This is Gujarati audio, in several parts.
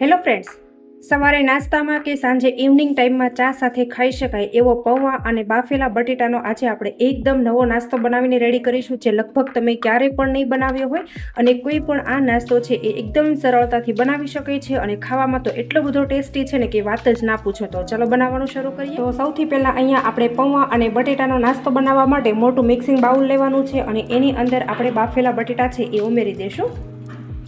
હેલો ફ્રેન્ડ્સ, સવારે નાસ્તામાં કે સાંજે ઇવનિંગ ટાઈમમાં ચા સાથે ખાઈ શકાય એવો પૌવા અને બાફેલા બટેટાનો આજે આપણે એકદમ નવો નાસ્તો બનાવીને રેડી કરીશું, જે લગભગ તમે ક્યારેય પણ નહીં બનાવ્યો હોય અને કોઈ પણ આ નાસ્તો છે એ એકદમ સરળતાથી બનાવી શકે છે અને ખાવામાં તો એટલો બધો ટેસ્ટી છે ને કે વાત જ ના પૂછો. તો ચલો બનાવવાનું શરૂ કરીએ. તો સૌથી પહેલાં અહીંયા આપણે પૌવા અને બટેટાનો નાસ્તો બનાવવા માટે મોટું મિક્સિંગ બાઉલ લેવાનું છે અને એની અંદર આપણે બાફેલા બટેટા છે એ ઉમેરી દઈશું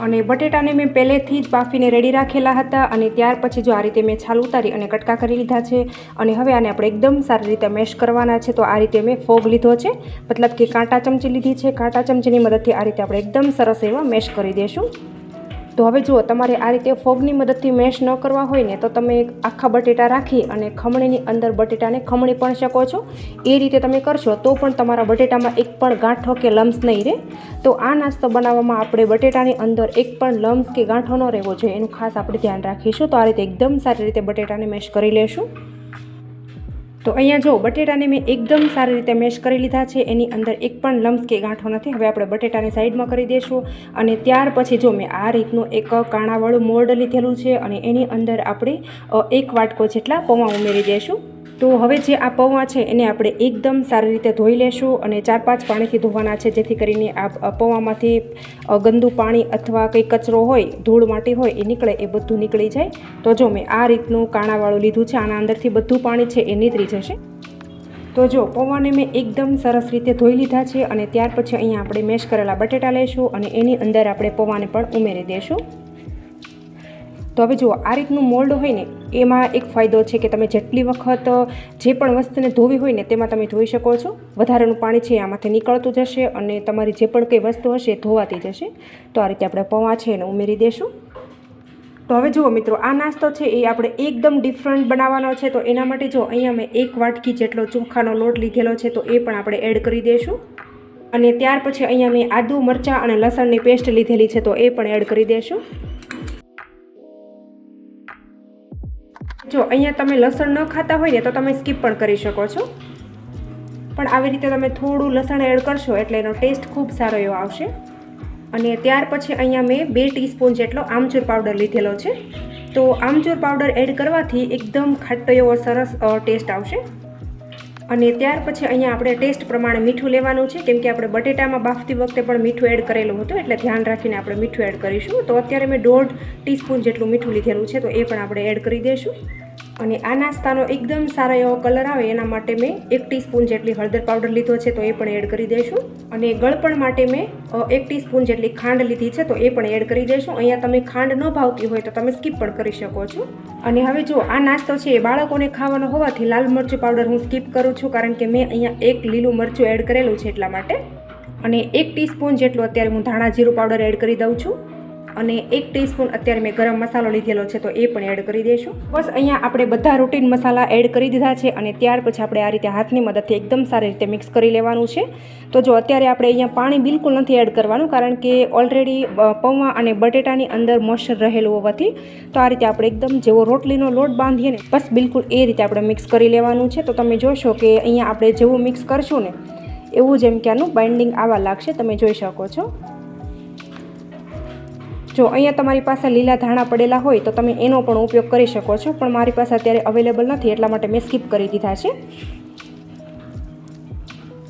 અને બટેટાને મેં પહેલેથી જ બાફીને રેડી રાખેલા હતા અને ત્યાર પછી જો આ રીતે મેં છાલ ઉતારી અને કટકા કરી લીધા છે અને હવે આને આપણે એકદમ સારી રીતે મેશ કરવાના છે, તો આ રીતે મેં ફોગ લીધો છે. મતલબ કે કાંટા ચમચી લીધી છે. કાંટા ચમચીની મદદથી આ રીતે આપણે એકદમ સરસ એવા મેશ કરી દઈશું તો હવે જુઓ, તમારે આ રીતે ફોગની મદદથી મેશ ન કરવા હોય ને, તો તમે આખા બટેટા રાખી અને ખમણીની અંદર બટેટાને ખમણી પણ શકો છો. એ રીતે તમે કરશો તો પણ તમારા બટેટામાં એક પણ ગાંઠો કે લમ્સ નહીં રહે. તો આ નાસ્તો બનાવવામાં આપણે બટેટાની અંદર એક પણ લમ્સ કે ગાંઠો ન રહેવો જોઈએ. એનું ખાસ આપણે ધ્યાન રાખીશું. તો આ રીતે એકદમ સારી રીતે બટેટાને મેશ કરી લેશું. તો અહીંયા જો બટેટાને મેં એકદમ સારી રીતે મેશ કરી લીધા છે. એની અંદર એક પણ લમ્સ કે ગાંઠો નથી. હવે આપણે બટેટાને સાઈડમાં કરી દઈશું અને ત્યાર પછી જો મેં આ રીતનું એક કાણાવાળું મોલ્ડ લીધેલું છે અને એની અંદર આપણે એક વાટકો જેટલા પૌવા ઉમેરી દઈશું તો હવે જે આ પૌવા છે એને આપણે એકદમ સારી રીતે ધોઈ લેશું અને ચાર પાંચ પાણીથી ધોવાના છે, જેથી કરીને આ પૌવામાંથી ગંદુ પાણી અથવા કંઈ કચરો હોય, ધૂળ માટી હોય, એ નીકળે, એ બધું નીકળી જાય. તો જો મેં આ રીતનું કાણાવાળું લીધું છે, આના અંદરથી બધું પાણી છે, એ નીતરી જશે. તો જો, પૌવાને મેં એકદમ સરસ રીતે ધોઈ લીધા છે અને ત્યાર પછી અહીંયા આપણે મેશ કરેલા બટેટા લઈશું અને એની અંદર આપણે પૌવાને પણ ઉમેરી દઈશું તો હવે જુઓ, આ રીતનું મોલ્ડ હોય ને, એમાં એક ફાયદો છે કે તમે જેટલી વખત જે પણ વસ્તુને ધોવી હોય ને, તેમાં તમે ધોઈ શકો છો. વધારાનું પાણી છે આમાંથી નીકળતું જશે અને તમારી જે પણ કંઈ વસ્તુ હશે ધોવાતી જશે. તો આ રીતે આપણે પૌવા છે એને ઉમેરી દઈશું તો હવે જુઓ મિત્રો, આ નાસ્તો છે એ આપણે એકદમ ડિફરન્ટ બનાવવાનો છે. તો એના માટે જો અહીંયા મેં એક વાટકી જેટલો ચોખાનો લોટ લીધેલો છે, તો એ પણ આપણે એડ કરી દઈશું અને ત્યાર પછી અહીંયા મેં આદુ મરચાં અને લસણની પેસ્ટ લીધેલી છે, તો એ પણ એડ કરી દઈશું જો અહીંયા તમે લસણ ન ખાતા હોય ને તો તમે સ્કીપ પણ કરી શકો છો. પણ આવી રીતે તમે થોડું લસણ એડ કરશો એટલે એનો ટેસ્ટ ખૂબ સારો એવો આવશે. અને ત્યાર પછી અહીંયા મેં બે ટીસ્પૂન જેટલો આમચૂર પાવડર લીધેલો છે. તો આમચૂર પાવડર એડ કરવાથી એકદમ ખાટો એવો સરસ ટેસ્ટ આવશે. અને ત્યાર પછી અહીંયા આપણે ટેસ્ટ પ્રમાણે મીઠું લેવાનું છે. કેમ કે આપણે બટેટામાં બાફતી વખતે પણ મીઠું એડ કરેલું હતું, એટલે ધ્યાન રાખીને આપણે મીઠું એડ કરીશું. તો અત્યારે મેં દોઢ ટીસ્પૂન જેટલું મીઠું લીધેલું છે, તો એ પણ આપણે એડ કરી દઈશું. અને આ નાસ્તાનો એકદમ સારો એવો કલર આવે એના માટે મેં એક ટીસ્પૂન જેટલી હળદર પાવડર લીધો છે તો એ પણ એડ કરી દઈશું અને ગળપણ માટે મેં એક ટીસ્પૂન જેટલી ખાંડ લીધી છે તો એ પણ એડ કરી દઈશું અહીંયા તમે ખાંડ ન ભાવતી હોય તો તમે સ્કીપ પણ કરી શકો છો. અને હવે જો આ નાસ્તો છે એ બાળકોને ખાવાનો હોવાથી લાલ મરચું પાવડર હું સ્કીપ કરું છું કારણ કે મેં અહીંયા એક લીલું મરચું એડ કરેલું છે એટલા માટે. અને એક ટીસ્પૂન જેટલું અત્યારે હું ધાણા જીરું પાવડર એડ કરી દઉં છું. અને એક ટીસ્પૂન અત્યારે મેં ગરમ મસાલો લીધેલો છે, તો એ પણ એડ કરી દઈશું બસ અહીંયા આપણે બધા રૂટીન મસાલા એડ કરી દીધા છે અને ત્યાર પછી આપણે આ રીતે હાથની મદદથી એકદમ સારી રીતે મિક્સ કરી લેવાનું છે. તો જો અત્યારે આપણે અહીંયા પાણી બિલકુલ નથી એડ કરવાનું, કારણ કે ઓલરેડી પૌવા અને બટેટાની અંદર મોઇશ્ચર રહેલું હોવાથી, તો આ રીતે આપણે એકદમ જેવો રોટલીનો લોટ બાંધીએ ને, બસ બિલકુલ એ રીતે આપણે મિક્સ કરી લેવાનું છે. તો તમે જોશો કે અહીંયા આપણે જેવું મિક્સ કરશું ને, એવું જેમ કે આનું બાઇન્ડિંગ આવા લાગશે, તમે જોઈ શકો છો. જો અહીંયા તમારી પાસે લીલા ધાણા પડેલા હોય તો તમે એનો પણ ઉપયોગ કરી શકો છો, પણ મારી પાસે અત્યારે અવેલેબલ નથી, એટલા માટે મેં સ્કીપ કરી દીધા છે.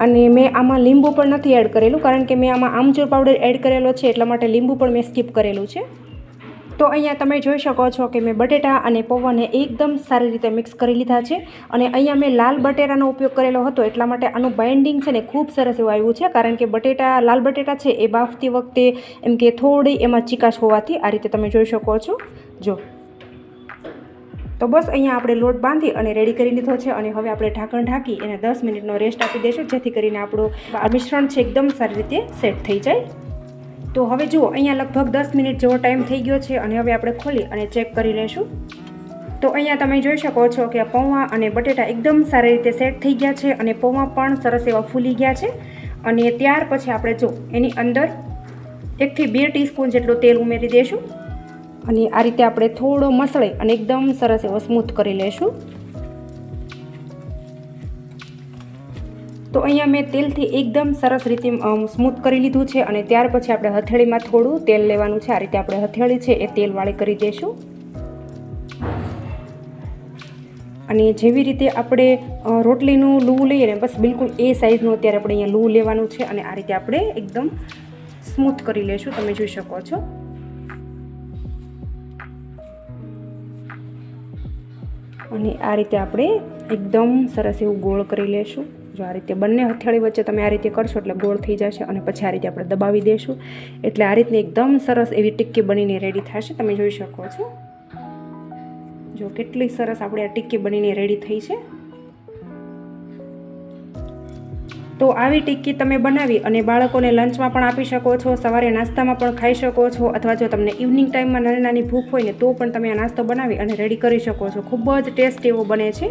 અને મેં આમાં લીંબુ પણ નથી એડ કરેલું, કારણ કે મેં આમાં આમચૂર પાવડર એડ કરેલો છે, એટલા માટે લીંબુ પણ મેં સ્કીપ કરેલું છે. તો અહીંયા તમે જોઈ શકો છો કે મેં બટેટા અને પૌવાને એકદમ સારી રીતે મિક્સ કરી લીધા છે અને અહીંયા મેં લાલ બટેટાનો ઉપયોગ કરેલો હતો એટલા માટે આનું બાઇન્ડિંગ છે ને ખૂબ સરસ એવું આવ્યું છે કારણ કે બટેટા, લાલ બટેટા છે એ બાફતી વખતે એમ કે થોડી એમાં ચીકાશ હોવાથી આ રીતે તમે જોઈ શકો છો. જો. તો બસ અહીંયા આપણે લોટ બાંધી અને રેડી કરી લીધો છે અને હવે આપણે ઢાંકણ ઢાંકી એને દસ મિનિટનો રેસ્ટ આપી દઈશું જેથી કરીને આપણું આ મિશ્રણ છે એકદમ સારી રીતે સેટ થઈ જાય. તો હવે જુઓ, અહીંયા લગભગ દસ મિનિટ જેવો ટાઈમ થઈ ગયો છે અને હવે આપણે ખોલી અને ચેક કરી લઈશું. તો અહીંયા તમે જોઈ શકો છો કે પૌવા અને બટેટા એકદમ સારી રીતે સેટ થઈ ગયા છે અને પૌવા પણ સરસ એવા ફૂલી ગયા છે. અને ત્યાર પછી આપણે જો, એની અંદર એકથી બે ટીસ્પૂન જેટલું તેલ ઉમેરી દઈશું અને આ રીતે આપણે થોડો મસળે અને એકદમ સરસ એવો સ્મૂથ કરી લઈશું. તો અહીંયા મેં તેલથી એકદમ સરસ રીતે સ્મૂથ કરી લીધું છે અને ત્યાર પછી આપણે હથેળીમાં થોડું તેલ લેવાનું છે. આ રીતે આપણે હથેળી છે એ તેલવાળી કરી દઈશું અને જેવી રીતે આપણે રોટલીનું લૂવું લઈએ ને, બસ બિલકુલ એ સાઇઝનું અત્યારે આપણે અહીંયા લૂ લેવાનું છે અને આ રીતે આપણે એકદમ સ્મૂથ કરી લેશું. તમે જોઈ શકો છો. અને આ રીતે આપણે એકદમ સરસ એવું ગોળ કરી લેશું. જો આ રીતે બંને હથેળી વચ્ચે તમે આ રીતે કરશો એટલે ગોળ થઈ જશે અને પછી આ રીતે આપણે દબાવી દેશું. એટલે આ રીતની એકદમ સરસ એવી ટિક્કી બનીને રેડી થશે. તમે જોઈ શકો છો. જો કેટલી સરસ આપણે આ ટિક્કી બનીને રેડી થઈ છે. તો આવી ટિક્કી તમે બનાવી અને બાળકોને લંચમાં પણ આપી શકો છો, સવારે નાસ્તામાં પણ ખાઈ શકો છો, અથવા જો તમને ઇવનિંગ ટાઈમમાં નાની નાની ભૂખ હોય ને તો પણ તમે આ નાસ્તો બનાવી અને રેડી કરી શકો છો. ખૂબ જ ટેસ્ટ એવો બને છે.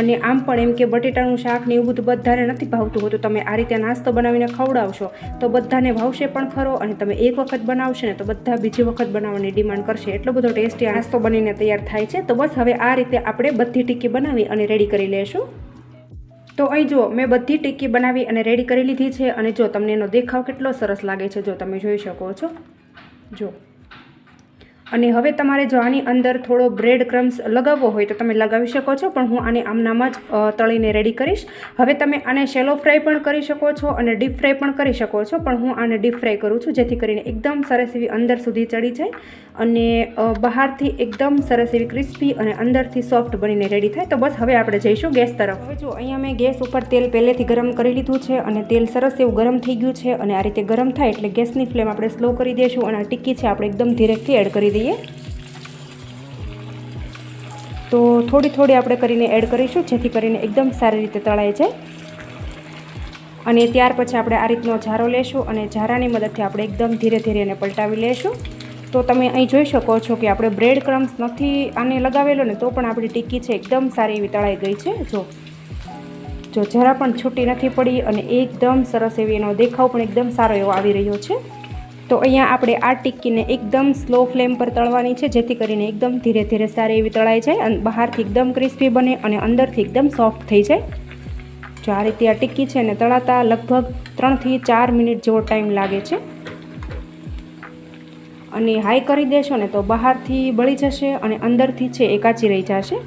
અને આમ પણ એમ કે બટેટાનું શાક ને એવું બધું બધાને નથી ભાવતું હોતું તમે આ રીતે નાસ્તો બનાવીને ખવડાવશો, તો બધાને ભાવશે પણ ખરો અને તમે એક વખત બનાવશે ને તો બધા બીજી વખત બનાવવાની ડિમાન્ડ કરશે. એટલો બધો ટેસ્ટી નાસ્તો બનીને તૈયાર થાય છે. તો બસ હવે આ રીતે આપણે બધી ટીકી બનાવી અને રેડી કરી લેશું. તો અહીં જુઓ, મેં બધી ટિક્કી બનાવી અને રેડી કરી લીધી છે અને જો તમને એનો દેખાવ કેટલો સરસ લાગે છે જો તમે જોઈ શકો છો. જો અને હવે તમારે જો આની અંદર થોડો બ્રેડ ક્રમ્સ લગાવવો હોય તો તમે લગાવી શકો છો, પણ હું આને આમનામાં જ તળીને રેડી કરીશ. હવે તમે આને શેલો ફ્રાય પણ કરી શકો છો અને ડીપ ફ્રાય પણ કરી શકો છો, પણ હું આને ડીપ ફ્રાય કરું છું, જેથી કરીને એકદમ સરસ એવી અંદર સુધી ચડી જાય. અને બહારથી એકદમ સરસ એવી ક્રિસ્પી અને અંદરથી સોફ્ટ બનીને રેડી થાય. તો બસ હવે આપણે જઈશું ગેસ તરફ. હવે જો અહીંયા મેં ગેસ ઉપર તેલ પહેલેથી ગરમ કરી લીધું છે અને તેલ સરસ એવું ગરમ થઈ ગયું છે અને આ રીતે ગરમ થાય એટલે ગેસની ફ્લેમ આપણે સ્લો કરી દઈશું અને આ ટિક્કી છે આપણે એકદમ ધીરેથી એડ કરી દઈએ. તો થોડી થોડી આપણે કરીને એડ કરીશું જેથી કરીને એકદમ સારી રીતે તળાય જાય. અને ત્યાર પછી આપણે આ રીતનો ઝારો લેશું અને ઝારાની મદદથી આપણે એકદમ ધીરે ધીરે એને પલટાવી લેશું. તો તમે અહીં જોઈ શકો છો કે આપણે બ્રેડ ક્રમ્સ નથી આને લગાવેલો ને તો પણ આપણી ટીકી છે એકદમ સારી એવી તળાઈ ગઈ છે. જો જો જરા પણ છૂટી નથી પડી અને એકદમ સરસ એવી એનો દેખાવ પણ એકદમ સારો એવો આવી રહ્યો છે. તો અહીંયા આપણે આ ટિક્કીને એકદમ સ્લો ફ્લેમ પર તળવાની છે, જેથી કરીને એકદમ ધીરે ધીરે સારી એવી તળાઈ જાય અને બહારથી એકદમ ક્રિસ્પી બને અને અંદરથી એકદમ સોફ્ટ થઈ જાય. જો આ રીતે આ ટિક્કી છે ને તળાતા લગભગ ત્રણથી ચાર મિનિટ જેવો ટાઈમ લાગે છે. અને હાઈ કરી દેશો ને તો બહારથી બળી જશે અને અંદરથી છે એ કાચી રહી જશે.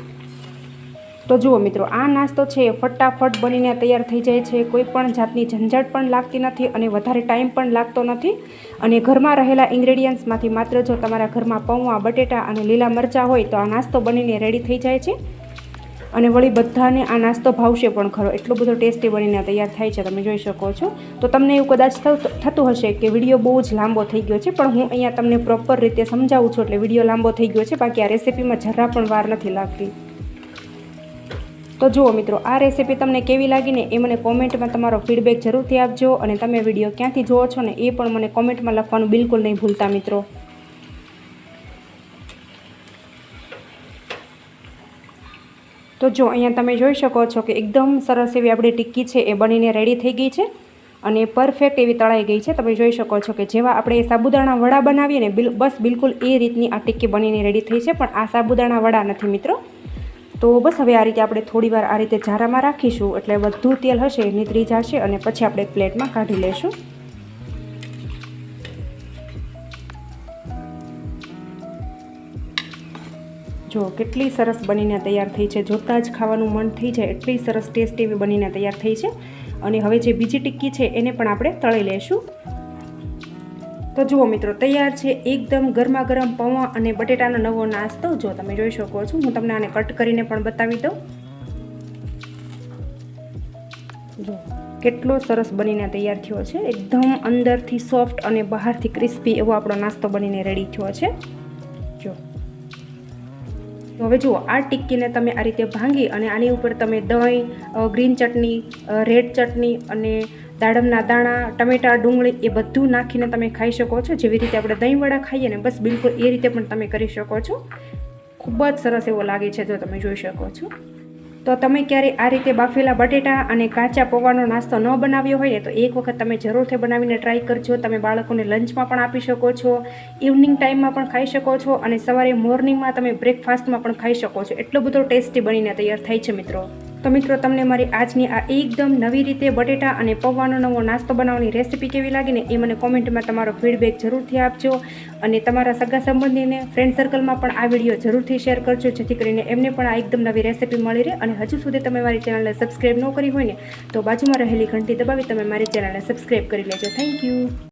તો જુઓ મિત્રો, આ નાસ્તો છે એ ફટાફટ બનીને તૈયાર થઈ જાય છે. કોઈ પણ જાતની ઝંઝટ પણ લાગતી નથી અને વધારે ટાઈમ પણ લાગતો નથી. અને ઘરમાં રહેલા ઇન્ગ્રેડિયન્ટ્સમાંથી માત્ર જો તમારા ઘરમાં પૌવા, બટેટા અને લીલા મરચાં હોય તો આ નાસ્તો બનીને રેડી થઈ જાય છે. અને વળી બધાને આ નાસ્તો ભાવશે પણ ખરો. એટલો બધો ટેસ્ટી બનીને તૈયાર થાય છે, તમે જોઈ શકો છો. તો તમને એવું કદાચ થતું હશે કે વીડિયો બહુ જ લાંબો થઈ ગયો છે, પણ હું અહીંયા તમને પ્રોપર રીતે સમજાવું છું એટલે વીડિયો લાંબો થઈ ગયો છે, બાકી આ રેસીપીમાં જરા પણ વાર નથી લાગતી. તો જુઓ મિત્રો, આ રેસીપી તમને કેવી લાગીને એ મને કોમેન્ટમાં તમારો ફીડબેક જરૂરથી આપજો અને તમે વીડિયો ક્યાંથી જુઓ છો ને એ પણ મને કોમેન્ટમાં લખવાનું બિલકુલ નહીં ભૂલતા મિત્રો. તો જો અહીંયા તમે જોઈ શકો છો કે એકદમ સરસ એવી આપણી ટિક્કી છે, એ બનીને રેડી થઈ ગઈ છે અને પરફેક્ટ એવી તળાઈ ગઈ છે. તમે જોઈ શકો છો કે જેવા આપણે સાબુદાણા વડા બનાવીએ ને, બિલ, બસ બિલકુલ એ રીતની આ ટિક્કી બનીને રેડી થઈ છે, પણ આ સાબુદાણા વડા નથી મિત્રો. તો બસ હવે આ રીતે આપણે થોડીવાર આ રીતે ઝારામાં રાખીશું, એટલે બધું તેલ હશે નીતરી જશે અને પછી આપણે પ્લેટમાં કાઢી લેશું જો કેટલી સરસ બનીને તૈયાર થઈ છે, જોતાં જ ખાવાનું મન થઈ જાય, એટલી સરસ ટેસ્ટી એવી બનીને તૈયાર થઈ છે. અને હવે જે બીજી ટિક્કી છે, એને પણ આપણે તળી લેશું તો જુઓ મિત્રો, તૈયાર છે એકદમ ગરમા ગરમ પૌવા અને બટેટાનો નવો નાસ્તો. જો તમે જોઈ શકો છો, હું તમને આને કટ કરીને પણ બતાવી દઉં. જો, કેટલો સરસ બનીને તૈયાર થયો છે. એકદમ અંદરથી સોફ્ટ અને બહારથી ક્રિસ્પી એવો આપણો નાસ્તો બનીને રેડી થયો છે. હવે જુઓ, આ ટિક્કીને તમે આ રીતે ભાંગી અને આની ઉપર તમે દહીં ગ્રીન ચટણી રેડ ચટણી અને દાડમના દાણા, ટમેટા, ડુંગળી એ બધું નાખીને તમે ખાઈ શકો છો. જેવી રીતે આપણે દહીંવડા ખાઈએ ને, બસ બિલકુલ એ રીતે પણ તમે કરી શકો છો. ખૂબ જ સરસ એવો લાગે છે જો તમે જોઈ શકો છો. તો તમે ક્યારે આ રીતે બાફેલા બટેટા અને કાચા પૌવાનો નાસ્તો ન બનાવ્યો હોય ને તો એક વખત તમે જરૂરથી બનાવીને ટ્રાય કરજો. તમે બાળકોને લંચમાં પણ આપી શકો છો ઇવનિંગ ટાઈમમાં પણ ખાઈ શકો છો અને સવારે મોર્નિંગમાં તમે બ્રેકફાસ્ટમાં પણ ખાઈ શકો છો. એટલો બધો ટેસ્ટી બનીને તૈયાર થાય છે મિત્રો. તો મિત્રો, તમને મારી આજની આ એકદમ નવી રીતે બટેટા અને પૌવાનો નવો નાસ્તો બનાવવાની રેસીપી કેવી લાગી ને એ મને કોમેન્ટમાં તમારો ફીડબેક જરૂરથી આપજો અને તમારા સગા સંબંધીને ફ્રેન્ડ સર્કલમાં પણ આ વીડિયો જરૂરથી શેર કરજો, જેથી કરીને એમને પણ આ એકદમ નવી રેસીપી મળી રહે અને હજુ સુધી તમે મારી ચેનલને સબસ્ક્રાઈબ ન કરી હોય ને, તો બાજુમાં રહેલી ઘંટી દબાવી તમે મારી ચેનલને સબસ્ક્રાઈબ કરી લેજો. Thank you